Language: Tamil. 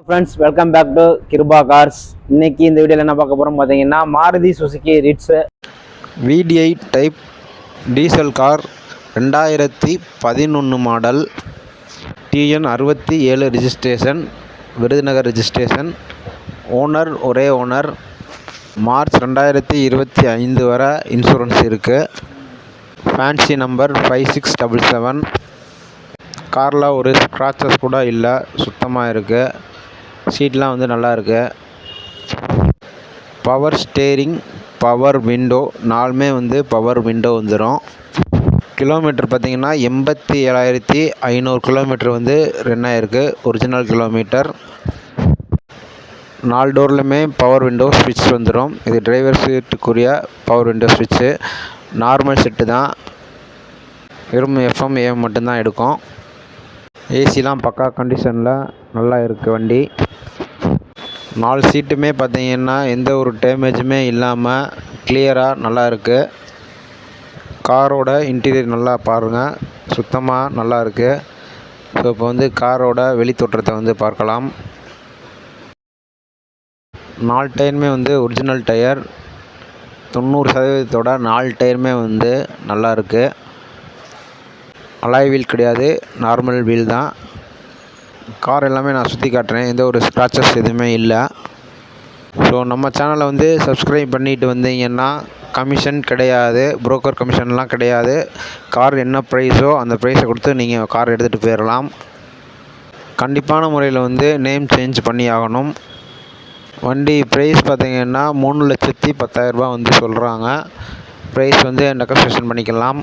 Friends welcome back to Kirupa Cars இன்னைக்கு இந்த வீடியோவில் என்ன பார்க்க போகிறோம் பார்த்தீங்கன்னா Maruti Suzuki Ritz VDI type diesel car ரெண்டாயிரத்தி பதினொன்று மாடல் டிஎன் அறுபத்தி ஏழு ரிஜிஸ்ட்ரேஷன் விருதுநகர் ரிஜிஸ்ட்ரேஷன் ஓனர் ஒரே ஓனர் மார்ச் ரெண்டாயிரத்தி இருபத்தி ஐந்து வரை இன்சூரன்ஸ் இருக்குது fancy number five six double seven காரில் ஒரு ஸ்க்ராச்சஸ் கூட இல்லை சுத்தமாக இருக்குது சீட்லாம் வந்து நல்லாயிருக்கு. பவர் ஸ்டேரிங் பவர் விண்டோ நாலுமே வந்து பவர் விண்டோ வந்துடும் கிலோமீட்டர் பார்த்திங்கன்னா எண்பத்தி ஏழாயிரத்தி ஐநூறு கிலோமீட்டர் வந்து ரன் ஆகிருக்கு ஒரிஜினல் கிலோமீட்டர் நாலு டோர்லையுமே பவர் விண்டோ ஸ்விட்ச் வந்துடும் இது டிரைவர் சீட்டுக்குரிய பவர் விண்டோ ஸ்விட்ச்சு நார்மல் செட்டு தான். வெறும் எஃப்எம் ஏஎம் மட்டும்தான் எடுக்கும். ஏசிலாம் பக்கா கண்டிஷனில் நல்லா இருக்குது வண்டி. நாலு சீட்டுமே பார்த்தீங்கன்னா எந்த ஒரு டேமேஜுமே இல்லாமல் கிளியராக நல்லா இருக்குது காரோட இன்டீரியர் நல்லா பாருங்கள் சுத்தமாக நல்லா இருக்குது ஸோ இப்போ வந்து காரோட வெளித்தோற்றத்தை வந்து பார்க்கலாம். நாலு டயருமே வந்து ஒரிஜினல் டயர். தொண்ணூறு சதவீதத்தோட நாலு டயருமே வந்து நல்லா இருக்குது அலாய் வீல் கிடையாது. நார்மல் வீல் தான். கார் எல்லாமே நான் சுற்றி காட்டுறேன். எந்த ஒரு ஸ்க்ராச்சஸ் எதுவுமே இல்லை. ஸோ நம்ம சேனலை வந்து சப்ஸ்கிரைப் பண்ணிட்டு வந்தீங்கன்னா கமிஷன் கிடையாது. புரோக்கர் கமிஷன்லாம் கிடையாது. கார் என்ன ப்ரைஸோ அந்த ப்ரைஸை கொடுத்து நீங்கள் கார் எடுத்துகிட்டு போயிடலாம் கண்டிப்பான முறையில் வந்து நேம் சேஞ்ச் பண்ணி ஆகணும். வண்டி ப்ரைஸ் பார்த்திங்கன்னா மூணு லட்சத்தி பத்தாயிரரூபா வந்து சொல்கிறாங்க ப்ரைஸ் வந்து நெகோசியேஷன் பண்ணிக்கலாம்.